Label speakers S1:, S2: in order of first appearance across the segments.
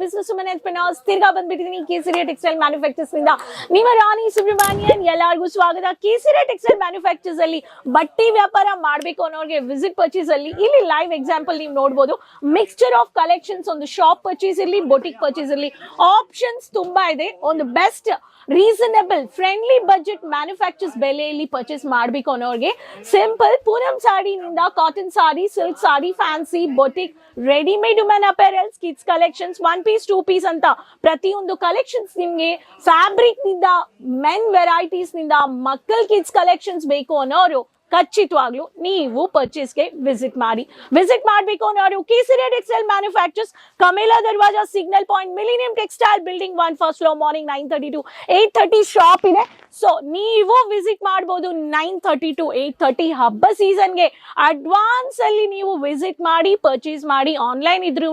S1: Business woman ಎಂಟ್ರಪ್ರಿನರ್ಸ್ ತಿರ್ಗಾ ಬಂದ್ಬಿಟ್ಟಿದ್ದೀನಿ ಕೇಸರಿಯ textile ಮ್ಯಾನುಫ್ಯಾಕ್ಚರ್ಸ್ನಿಂದ. ನಿಮ್ಮ ರಾಣಿ ಸುಬ್ರಹ್ಮಣ್ಯನ್ ಎಲ್ಲರಿಗೂ ಸ್ವಾಗತ. ಕೇಸರಿಯ ಟೆಕ್ಸ್ಟೈಲ್ ಮ್ಯಾನುಫ್ಯಾಕ್ಚರ್ಸ್ ಅಲ್ಲಿ ಬಟ್ಟೆ ವ್ಯಾಪಾರ ಮಾಡಬೇಕು ಅನ್ನೋರಿಗೆ ವಿಸಿಟ್ ಪರ್ಚೇಸ್ ಅಲ್ಲಿ. ಇಲ್ಲಿ ಲೈವ್ ಎಕ್ಸಾಂಪಲ್ ನೀವು ನೋಡಬಹುದು ಮಿಕ್ಸ್ಚರ್ ಆಫ್ ಕಲೆಕ್ಷನ್ಸ್ ಒಂದು ಶಾಪ್ ಪರ್ಚೇಸ್ ಇರಲಿ ಬೊಟಿಕ್ ಪರ್ಚೇಸ್ ಇರಲಿ. ಆಪ್ಷನ್ಸ್ ತುಂಬಾ ಇದೆ. ಒಂದು best reasonable friendly budget manufacturers ಬೆಲೆಯಲ್ಲಿ ಪರ್ಚೇಸ್ ಮಾಡಬೇಕು ಅನ್ನೋರಿಗೆ simple Poonam ಸಾಡಿನಿಂದ cotton sari silk sari fancy boutique readymade women apparels kids collections one piece two piece ಅಂತ ಪ್ರತಿಯೊಂದು ಕಲೆಕ್ಷನ್ಸ್ ನಿಮ್ಗೆ ಫ್ಯಾಬ್ರಿಕ್ನಿಂದ ಮೆನ್ ವೆರೈಟೀಸ್ನಿಂದ ಮಕ್ಕಳ ಕಿಡ್ಸ್ ಕಲೆಕ್ಷನ್ಸ್ ಬೇಕು ಅನ್ನೋರು ಖಚಿತವಾಗ್ಲು ನೀವು ಪರ್ಚೇಸ್ಗೆ ವಿಸಿಟ್ ಮಾಡಿ. ವಿಸಿಟ್ ಮಾಡಬೇಕು ಅನ್ನೋರು Kesariya textile manufacturers Kamela Darwaja signal point millennium textile building one first floor morning nine thirty to eight thirty shop ಇದೆ. ಸೊ ನೀವು ವಿಸಿಟ್ ಮಾಡ್ಬೋದು nine thirty to eight thirty ಹಬ್ಬ ಸೀಸನ್ಗೆ ಅಡ್ವಾನ್ಸ್ ಅಲ್ಲಿ ನೀವು ವಿಸಿಟ್ ಮಾಡಿ ಪರ್ಚೇಸ್ ಮಾಡಿ ಆನ್ಲೈನ್ ಇದ್ರೂ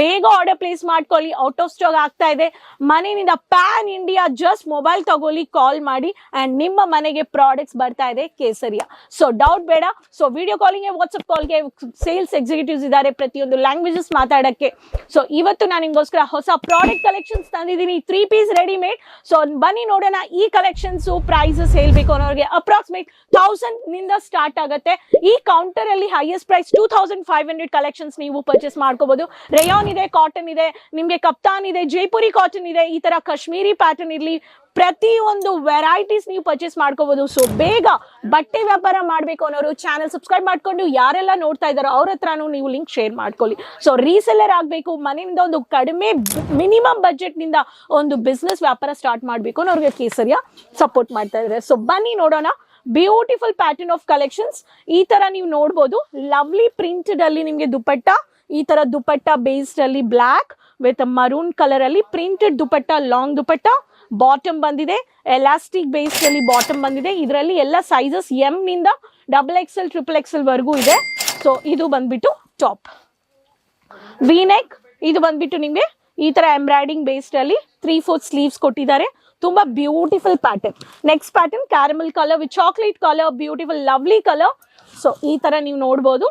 S1: ಬೇಗ ಆರ್ಡರ್ ಪ್ಲೇಸ್ ಮಾಡ್ಕೊಳ್ಳಿ. ಔಟ್ ಆಫ್ ಸ್ಟಾಕ್ ಆಗ್ತಾ ಇದೆ. ಮನೆಯಿಂದ ಪ್ಯಾನ್ ಇಂಡಿಯಾ ಜಸ್ಟ್ ಮೊಬೈಲ್ ತಗೊಳ್ಳಿ ಕಾಲ್ ಮಾಡಿ. ಅಂಡ್ ನಿಮ್ಮ ಮನೆಗೆ ಪ್ರಾಡಕ್ಟ್ಸ್ ಬರ್ತಾ ಇದೆ ಕೇಸರಿಯ. ಸೊ ಡೌಟ್ ಬೇಡ. ಸೊ ವಿಡಿಯೋ ಕಾಲಿಂಗ್ ವಾಟ್ಸ್ಆಪ್ ಕಾಲ್ಗೆ ಸೇಲ್ಸ್ ಎಕ್ಸಿಕ್ಯೂಟಿವ್ಸ್ ಇದ್ದಾರೆ. ಪ್ರತಿಯೊಂದು ಲ್ಯಾಂಗ್ವೇಜಸ್ ಮಾತಾಡಕ್ಕೆ. ಸೊ ಇವತ್ತು ನಾನು ನಿಮ್ಗೋಸ್ಕರ ಹೊಸ ಪ್ರಾಡಕ್ಟ್ ಕಲೆಕ್ಷನ್ಸ್ ತಂದಿದ್ದೀನಿ. ತ್ರೀ ಪೀಸ್ ರೆಡಿಮೇಡ್ ಸೊ ಬನ್ನಿ ನೋಡೋಣ ಈ ಕಲೆಕ್ಷನ್ಸ್ ಪ್ರೈಸಸ್ ಹೇಳ್ಬೇಕು ಅನ್ನೋರಿಗೆ. ಅಪ್ರಾಕ್ಸಿಮೇಟ್ ಥೌಸಂಡ್ನಿಂದ ಸ್ಟಾರ್ಟ್ ಆಗುತ್ತೆ. ಈ ಕೌಂಟರ್ ಅಲ್ಲಿ highest price two thousand five hundred collections ನೀವು ಪರ್ಚೇಸ್ ಮಾಡ್ಕೋಬಹುದು ರೇಯಾನ್ ಇದೆ ಕಾಟನ್ ಇದೆ. ನಿಮ್ಗೆ ಕಪ್ತಾನ್ ಇದೆ ಜೈಪುರಿ ಕಾಟನ್ ಇದೆ. ಈ ತರ ಕಾಶ್ಮೀರಿ ಪ್ಯಾಟರ್ನ್ ಇರ್ಲಿ. ಪ್ರತಿಯೊಂದು ವೆರೈಟೀಸ್ ನೀವು ಪರ್ಚೇಸ್ ಮಾಡ್ಕೋಬಹುದು ಸೊ ಬೇಗ ಬಟ್ಟೆ ವ್ಯಾಪಾರ ಮಾಡಬೇಕು ಅನ್ನೋರು ಚಾನಲ್ ಸಬ್ಸ್ಕ್ರೈಬ್ ಮಾಡ್ಕೊಂಡು ಯಾರೆಲ್ಲ ನೋಡ್ತಾ ಇದ್ದಾರೋ ಅವ್ರ ಹತ್ರನೂ ನೀವು ಲಿಂಕ್ ಶೇರ್ ಮಾಡ್ಕೊಳ್ಳಿ. ಸೊ ರೀಸೆಲ್ಲರ್ ಆಗಬೇಕು, ಮನೆಯಿಂದ ಒಂದು ಕಡಿಮೆ ಮಿನಿಮಮ್ ಬಜೆಟ್ನಿಂದ ಒಂದು ಬಿಸ್ನೆಸ್ ವ್ಯಾಪಾರ ಸ್ಟಾರ್ಟ್ ಮಾಡಬೇಕು ಅನ್ನೋರಿಗೆ ಕೇಸರಿಯ ಸಪೋರ್ಟ್ ಮಾಡ್ತಾ ಇದ್ದಾರೆ. ಸೊ ಬನ್ನಿ ನೋಡೋಣ. ಬ್ಯೂಟಿಫುಲ್ ಪ್ಯಾಟರ್ನ್ ಆಫ್ ಕಲೆಕ್ಷನ್ಸ್ ಈ ತರ ನೀವು ನೋಡ್ಬೋದು. ಲವ್ಲಿ ಪ್ರಿಂಟೆಡ್ ಅಲ್ಲಿ ನಿಮಗೆ ದುಪಟ್ಟ, ಈ ತರ ದುಪಟ್ಟ ಬೇಸ್ಡ್ ಅಲ್ಲಿ ಬ್ಲ್ಯಾಕ್ ವಿತ್ ಮರೂನ್ ಕಲರ್ ಅಲ್ಲಿ printed dupatta long dupatta. Bottom ಬಂದಿದೆ ಎಲಾಸ್ಟಿಕ್ ಬೇಸ್ ಅಲ್ಲಿ ಬಾಟಮ್ ಬಂದಿದೆ. ಇದರಲ್ಲಿ ಎಲ್ಲ ಸೈಜಸ್ ಎಂ ನಿಂದ ಡಬಲ್ ಎಕ್ಸೆಲ್ ಟ್ರಿಪಲ್ ಎಕ್ಸೆಲ್ ವರೆಗೂ ಇದೆ. ಸೊ ಇದು ಬಂದ್ಬಿಟ್ಟು ಟಾಪ್ ನೆಕ್ ಇದು ಬಂದ್ಬಿಟ್ಟು ನಿಮಗೆ ಈ ತರ ಎಂಬ್ರಾಯ್ಡಿಂಗ್ ಬೇಸ್ಡ್ ಅಲ್ಲಿ ತ್ರೀ ಫೋರ್ ಸ್ಲೀವ್ಸ್ ಕೊಟ್ಟಿದ್ದಾರೆ. ತುಂಬಾ beautiful pattern next pattern caramel colour with chocolate colour beautiful lovely colour so ಈ ತರ ನೀವು ನೋಡ್ಬೋದು.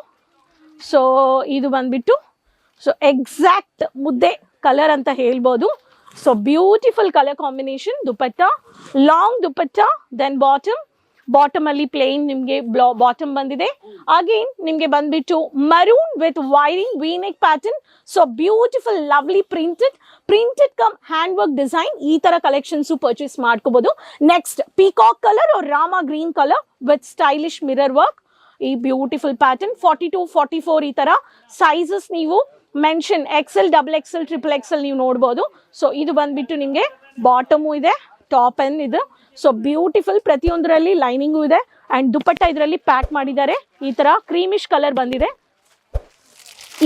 S1: ಸೊ ಇದು ಬಂದ್ಬಿಟ್ಟು ಸೊ ಎಕ್ಸಾಕ್ಟ್ ಮುದ್ದೆ ಕಲರ್ ಅಂತ ಹೇಳ್ಬೋದು. So beautiful colour combination dupatta long dupatta then bottom bottom ಅಲ್ಲಿ ಪ್ಲೇನ್ ನಿಮಗೆ ಬಾಟಮ್ ಬಂದಿದೆ ಅಗೇನ್ ನಿಮಗೆ ಬಂದ್ಬಿಟ್ಟು maroon with wiring V neck pattern so beautiful lovely printed printed cum hand work design ಈ ತರ ಕಲೆಕ್ಷನ್ಸ್ ಪರ್ಚೇಸ್ ಮಾಡ್ಕೋಬಹುದು next peacock colour Rama green colour with stylish mirror work ಈ beautiful pattern forty to forty four ಈ ತರ sizes ನೀವು mention XL double XL triple XL ನೀವು ನೋಡ್ಬೋದು. So ಇದು ಬಂದ್ಬಿಟ್ಟು ನಿಮಗೆ ಬಾಟಮು ಇದೆ ಟಾಪ್ ಎನ್ ಇದು. ಸೊ ಬ್ಯೂಟಿಫುಲ್ ಪ್ರತಿಯೊಂದರಲ್ಲಿ ಲೈನಿಂಗು ಇದೆ. ಅಂಡ್ ದುಪ್ಪಟ್ಟ ಇದರಲ್ಲಿ ಪ್ಯಾಕ್ ಮಾಡಿದ್ದಾರೆ. ಈ ತರ ಕ್ರೀಮಿಶ್ ಕಲರ್ ಬಂದಿದೆ.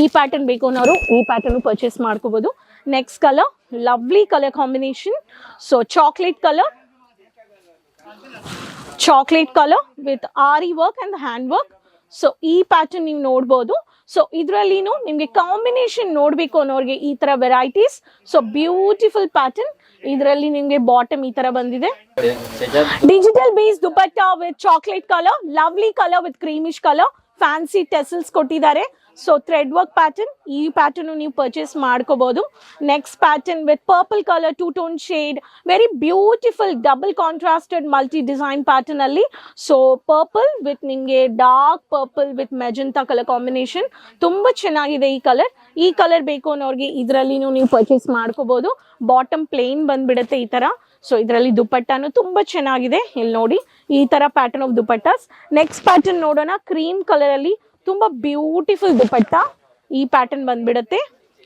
S1: ಈ ಪ್ಯಾಟರ್ನ್ ಬೇಕು ಅನ್ನೋರು ಈ ಪ್ಯಾಟರ್ನ್ ಪರ್ಚೇಸ್ ಮಾಡ್ಕೋಬೋದು. Next colour lovely colour combination so chocolate colour chocolate colour with aari work and hand work so ಈ ಪ್ಯಾಟರ್ನ್ ನೀವು ನೋಡ್ಬೋದು. ಸೊ ಇದರಲ್ಲಿನೂ ನಿಮಗೆ ಕಾಂಬಿನೇಷನ್ ನೋಡಬೇಕು ಅನ್ನೋರಿಗೆ ಈ ತರ ವೆರೈಟೀಸ್ ಸೊ ಬ್ಯೂಟಿಫುಲ್ ಪ್ಯಾಟರ್ನ್ ಇದರಲ್ಲಿ ನಿಮಗೆ ಬಾಟಮ್ ಈ ತರ ಬಂದಿದೆ. Digital base dupatta with chocolate colour lovely colour with creamish colour fancy tassels ಕೊಟ್ಟಿದ್ದಾರೆ. ಸೊ ಥ್ರೆಡ್ ವರ್ಕ್ ಪ್ಯಾಟರ್ನ್ ಈ ಪ್ಯಾಟರ್ನ್ ನೀವು ಪರ್ಚೇಸ್ ಮಾಡ್ಕೋಬಹುದು next pattern with purple colour two tone shade very beautiful double contrasted multi design pattern ಅಲ್ಲಿ. So purple with ನಿಮಗೆ dark purple with magenta colour combination ತುಂಬಾ ಚೆನ್ನಾಗಿದೆ ಈ colour ಈ colour ಬೇಕು ಅನ್ನೋರಿಗೆ ಇದರಲ್ಲಿ ನೀವು ಪರ್ಚೇಸ್ ಮಾಡ್ಕೋಬಹುದು ಬಾಟಮ್ ಪ್ಲೇನ್ ಬಂದ್ಬಿಡುತ್ತೆ ಈ ತರ. ಸೊ ಇದರಲ್ಲಿ ದುಪ್ಪಟ್ಟಾನು ತುಂಬಾ ಚೆನ್ನಾಗಿದೆ. ಇಲ್ಲಿ ನೋಡಿ, ಈ ತರ pattern of dupattas next pattern ನೋಡೋಣ ಕ್ರೀಮ್ ಕಲರ್ ಅಲ್ಲಿ ತುಂಬಾ ಬ್ಯೂಟಿಫುಲ್ ದುಪಟ್ಟ ಈ ಪ್ಯಾಟರ್ನ್ ಬಂದ್ಬಿಡತ್ತೆ.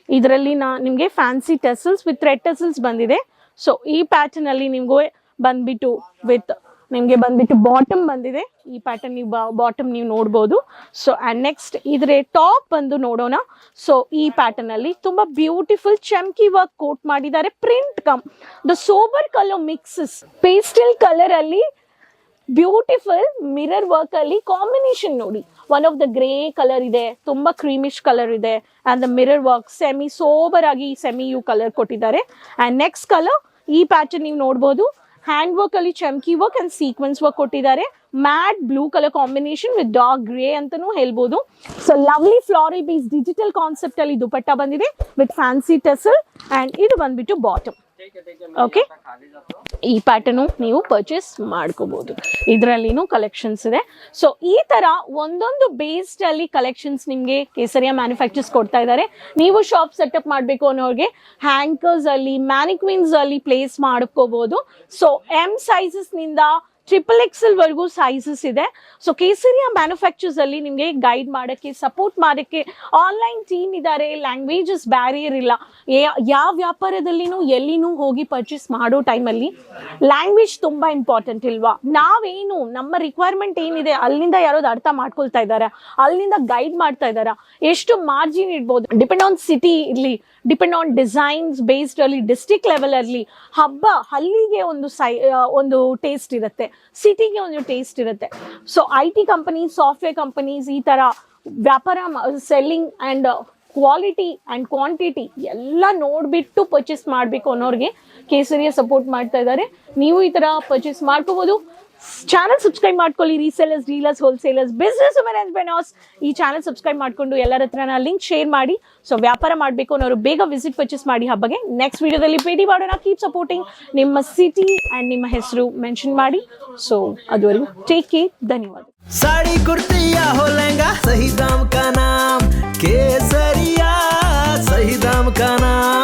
S1: ಇದರಲ್ಲಿ ನಾ ನಿಮಗೆ fancy tassels with red tassels ಬಂದಿದೆ. ಸೊ ಈ ಪ್ಯಾಟರ್ನ್ ಅಲ್ಲಿ ನಿಮ್ಗೆ ಬಂದ್ಬಿಟ್ಟು ವಿತ್ ನಿಮಗೆ ಬಂದ್ಬಿಟ್ಟು ಬಾಟಮ್ ಬಂದಿದೆ. ಈ ಪ್ಯಾಟರ್ನ್ ನೀವು ಬಾಟಮ್ ನೀವು ನೋಡ್ಬೋದು. ಸೊ ಆ್ಯಂಡ್ ನೆಕ್ಸ್ಟ್ ಇದ್ರೆ ಟಾಪ್ ಬಂದು ನೋಡೋಣ. ಸೊ ಈ ಪ್ಯಾಟರ್ನ್ ಅಲ್ಲಿ ತುಂಬಾ ಬ್ಯೂಟಿಫುಲ್ ಚಮ್ಕಿ ವರ್ಕ್ ಕೋಟ್ ಮಾಡಿದ್ದಾರೆ. Print cum the sober colour mixes pastel colour ಅಲ್ಲಿ ಬ್ಯೂಟಿಫುಲ್ ಮಿರರ್ ವರ್ಕ್ ಅಲ್ಲಿ ಕಾಂಬಿನೇಷನ್ ನೋಡಿ. One of the grey colour ಇದೆ, ತುಂಬಾ ಕ್ರೀಮಿಶ್ ಕಲರ್ ಇದೆ and the mirror work semi sober ಆಗಿ ಸೆಮಿ ಯು ಕಲರ್ ಕೊಟ್ಟಿದ್ದಾರೆ. ಅಂಡ್ ನೆಕ್ಸ್ಟ್ ಕಲರ್ ಈ ಪ್ಯಾಟರ್ನ್ ನೀವು ನೋಡಬಹುದು ಹ್ಯಾಂಡ್ ವರ್ಕ್ ಅಲ್ಲಿ chamki work and sequence work ಕೊಟ್ಟಿದ್ದಾರೆ. Matte blue colour combination with dark grey ಅಂತಾನೂ ಹೇಳ್ಬೋದು. So lovely flowery base digital concept ಅಲ್ಲಿ ದುಪಟ್ಟ ಬಂದಿದೆ ವಿತ್ ಫ್ಯಾನ್ಸಿ ಟೆಸಲ್ ಅಂಡ್ ಇದು ಬಂದ್ಬಿಟ್ಟು ಬಾಟಮ್ ಓಕೆ ಈ ಪ್ಯಾಟರ್ನು ನೀವು ಪರ್ಚೇಸ್ ಮಾಡ್ಕೋಬಹುದು ಇದರಲ್ಲಿನೂ ಕಲೆಕ್ಷನ್ಸ್ ಇದೆ. ಸೊ ಈ ತರ ಒಂದೊಂದು ಬೇಸ್ಡಲ್ಲಿ ಕಲೆಕ್ಷನ್ಸ್ ನಿಮಗೆ ಕೇಸರಿಯ ಮ್ಯಾನುಫ್ಯಾಕ್ಚರ್ಸ್ ಕೊಡ್ತಾ ಇದ್ದಾರೆ. ನೀವು ಶಾಪ್ ಸೆಟಪ್ ಮಾಡಬೇಕು ಅನ್ನೋರಿಗೆ ಹ್ಯಾಂಕರ್ಸಲ್ಲಿ ಮ್ಯಾನಿಕ್ವಿನ್ಸ್ ಅಲ್ಲಿ ಪ್ಲೇಸ್ ಮಾಡ್ಕೋಬೋದು. ಸೊ ಎಂ ಸೈಜಸ್ನಿಂದ ಟ್ರಿಪಲ್ ಎಕ್ಸೆಲ್ ವರ್ಗೂ ಸೈಜಸ್ ಇದೆ. ಸೊ ಕೇಸರಿಯ ಮ್ಯಾನುಫ್ಯಾಕ್ಚರ್ಸ್ ಅಲ್ಲಿ ನಿಮಗೆ ಗೈಡ್ ಮಾಡೋಕ್ಕೆ ಸಪೋರ್ಟ್ ಮಾಡೋಕ್ಕೆ ಆನ್ಲೈನ್ ಟೀಮ್ ಇದ್ದಾರೆ ಲ್ಯಾಂಗ್ವೇಜಸ್ ಬ್ಯಾರಿಯರ್ ಇಲ್ಲ. ಯಾವ ವ್ಯಾಪಾರದಲ್ಲಿನೂ ಎಲ್ಲಿನೂ ಹೋಗಿ ಪರ್ಚೇಸ್ ಮಾಡೋ ಟೈಮಲ್ಲಿ ಲ್ಯಾಂಗ್ವೇಜ್ ತುಂಬಾ ಇಂಪಾರ್ಟೆಂಟ್ ಇಲ್ವಾ? ನಾವೇನು, ನಮ್ಮ ರಿಕ್ವೈರ್ಮೆಂಟ್ ಏನಿದೆ, ಅಲ್ಲಿಂದ ಯಾರೋದು ಅರ್ಥ ಮಾಡ್ಕೊಳ್ತಾ ಇದ್ದಾರೆ ಅಲ್ಲಿಂದ ಗೈಡ್ ಮಾಡ್ತಾ ಇದ್ದಾರೆ ಎಷ್ಟು ಮಾರ್ಜಿನ್ ಇಡ್ಬೋದು? ಡಿಪೆಂಡ್ ಆನ್ ಸಿಟಿ ಇರಲಿ ಡಿಪೆಂಡ್ ಆನ್ ಡಿಸೈನ್ಸ್ ಬೇಸ್ಡ್ ಅಲ್ಲಿ ಡಿಸ್ಟಿಕ್ ಲೆವೆಲ್ ಅಲ್ಲಿ, ಹಬ್ಬ ಅಲ್ಲಿಗೆ ಒಂದು ಸೈ ಒಂದು ಟೇಸ್ಟ್ ಇರುತ್ತೆ. ಸಿಟಿಗೆ ಒಂದು ಟೇಸ್ಟ್ ಇರುತ್ತೆ. So I T companies software companies ಈ ತರ ವ್ಯಾಪಾರ selling and quality and quantity ಎಲ್ಲ ನೋಡಿಬಿಟ್ಟು ಪರ್ಚೇಸ್ ಮಾಡಬೇಕು ಅನ್ನೋರಿಗೆ ಕೇಸರಿಯ ಸಪೋರ್ಟ್ ಮಾಡ್ತಾ ಇದ್ದಾರೆ. ನೀವು ಈ ಥರ ಪರ್ಚೇಸ್ ಮಾಡ್ಕೋಬೋದು. ಚಾನಲ್ ಸಬ್ಸ್ಕ್ರೈಬ್ ಮಾಡ್ಕೊಳ್ಳಿ resellers dealers wholesalers business women entrepreneurs ಈ ಚಾನಲ್ ಸಬ್ಸ್ಕ್ರೈಬ್ ಮಾಡ್ಕೊಂಡು ಎಲ್ಲರ ಹತ್ರನ ಲಿಂಕ್ ಶೇರ್ ಮಾಡಿ ಸೊ ವ್ಯಾಪಾರ ಮಾಡಬೇಕು ಅನ್ನೋರು ಬೇಗ ವಿಸಿಟ್ ಪರ್ಚೇಸ್ ಮಾಡಿ ಹಬ್ಬಗೆ ನೆಕ್ಸ್ಟ್ ವಿಡಿಯೋದಲ್ಲಿ ಭೇಟಿ ಮಾಡೋಣ ಕೀಪ್ ಸಪೋರ್ಟಿಂಗ್ ನಿಮ್ಮ ಸಿಟಿ ಆ್ಯಂಡ್ ನಿಮ್ಮ ಹೆಸರು ಮೆನ್ಷನ್ ಮಾಡಿ ಸೊ ಅದುವರೆಗೂ ಟೇಕ್ ಕೇರ್ ಧನ್ಯವಾದ
S2: साड़ी कुर्ती या हो लहंगा सही दाम का नाम केसरिया सही दाम का नाम